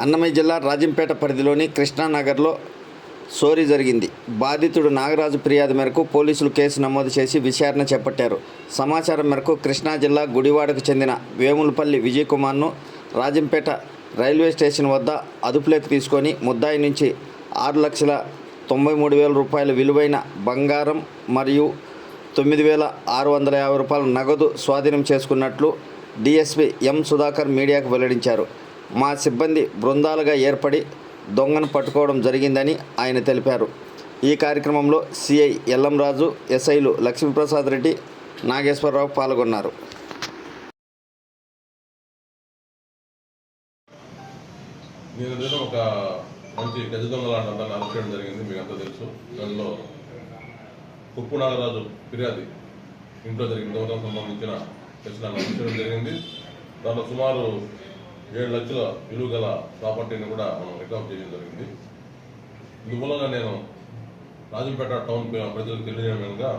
అన్నమయ్య జిల్లా రాజంపేట పరిధిలోని కృష్ణానగర్లో సోరీ జరిగింది. బాధితుడు నాగరాజు ఫిర్యాదు మేరకు పోలీసులు కేసు నమోదు చేసి విచారణ చేపట్టారు. సమాచారం మేరకు కృష్ణా జిల్లా గుడివాడకు చెందిన వేములపల్లి విజయ్ కుమార్ను రాజంపేట రైల్వే స్టేషన్ వద్ద అదుపులోకి తీసుకొని ముద్దాయి నుంచి ఆరు లక్షల తొంభై మూడు వేల రూపాయల విలువైన బంగారం మరియు తొమ్మిది వేల ఆరు వందల యాభై రూపాయల నగదు స్వాధీనం చేసుకున్నట్లు డిఎస్పి ఎం సుధాకర్ మీడియాకు వెల్లడించారు. మా సిబ్బంది బృందాలుగా ఏర్పడి దొంగను పట్టుకోవడం జరిగిందని ఆయన తెలిపారు. ఈ కార్యక్రమంలో సిఐ ఎల్లంరాజు ఎస్ఐలు లక్ష్మీప్రసాద్ రెడ్డి నాగేశ్వరరావు పాల్గొన్నారు. నేను ఒక మంచి గజ దొంగ అరెస్ట్ జరిగింది మీకు అంతా తెలుసు. దానిలో ఉప్పు నాగరాజు ఫిర్యాది ఇంట్లో జరిగిన దొంగతనం సంబంధించిన ప్రశ్న అరెస్ట్ జరిగింది. దాంట్లో సుమారు ఏడు లక్షల విలువ గల ప్రాపర్టీని కూడా మనం రికవర్ చేయడం జరిగింది. ఇందుమూలంగా నేను రాజంపేట టౌన్ ప్రజలకు తెలియజేయడంగా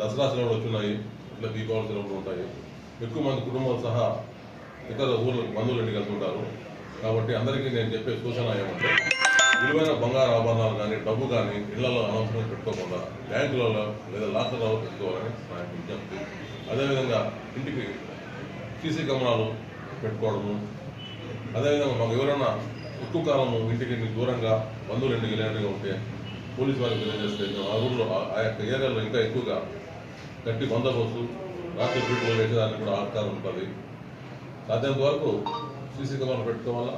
దసరా సెలవులు వచ్చున్నాయి ఇట్లా దీపావళి సెలవులు ఉంటాయి. ఎక్కువ మంది కుటుంబాలు సహా ఇతర ఊర్లకు బంధువులు ఇంటికి వెళ్తుంటారు. కాబట్టి అందరికీ నేను చెప్పే సూచన ఏమంటే విలువైన బంగారు ఆభరణాలు కానీ డబ్బు కానీ ఇళ్ళలో అనవసరంగా పెట్టుకోకుండా బ్యాంకులలో లేదా లాకర్లలో పెట్టుకోవాలని నా యొక్క విజ్ఞప్తి. అదేవిధంగా ఇంటికి సీసీ కెమెరాలు పెట్టుకోవడము అదేవిధంగా మాకు ఎవరైనా ఎక్కువ కాలము ఇంటికి దూరంగా బంధువులు ఇంటికి లేనట్టుగా ఉంటే పోలీసు వారికి తెలియజేస్తే ఆ ఊళ్ళో ఆ- ఆ యొక్క ఏరియాలో ఇంకా ఎక్కువగా గట్టి బందోబస్తు రాత్రి పీటలు వేసేదానికి కూడా ఆస్కారం ఉంటుంది. సాధ్యంత వరకు సీసీ కెమెరాలు పెట్టుకోవాలా?